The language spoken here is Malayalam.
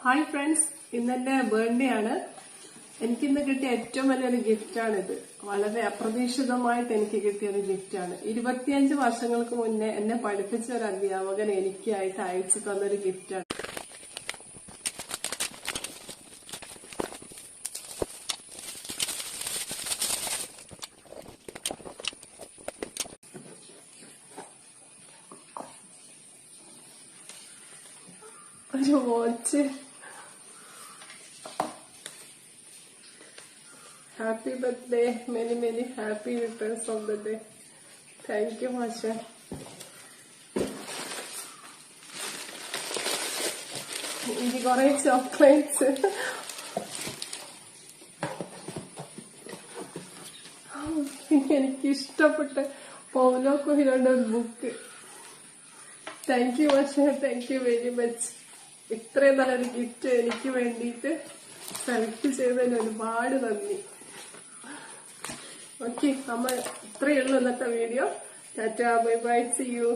ഹായ് ഫ്രണ്ട്സ് ഇന്നെന്റെ ബർത്ത്ഡേ ആണ്. എനിക്ക് ഇന്ന് കിട്ടിയ ഏറ്റവും വലിയൊരു ഗിഫ്റ്റാണിത് വളരെ അപ്രതീക്ഷിതമായിട്ട് എനിക്ക് കിട്ടിയ ഒരു ഗിഫ്റ്റാണ് ഇരുപത്തിയഞ്ച് വർഷങ്ങൾക്ക് മുന്നേ എന്നെ പഠിപ്പിച്ച ഒരു അധ്യാപകൻ എനിക്കായിട്ട് അയച്ചു തന്നൊരു ഗിഫ്റ്റാണ് ഒരു watch happy birthday many many happy returns of the day thank you Masha ഇനി കുറെ ചോക്ലേറ്റ്സ് എനിക്ക് ഇഷ്ടപ്പെട്ട പൗലോ കൊഹിലോന്റെ ഒരു book thank you Masha thank you very much ഇത്രയും നല്ലൊരു ഗിഫ്റ്റ് എനിക്ക് വേണ്ടിയിട്ട് സെലക്ട് ചെയ്തതിന് ഒരുപാട് നന്ദി. ഓക്കെ നമ്മൾ ഇത്രയേ ഉള്ളൂ ഇന്നത്തെ video tata bye bye see you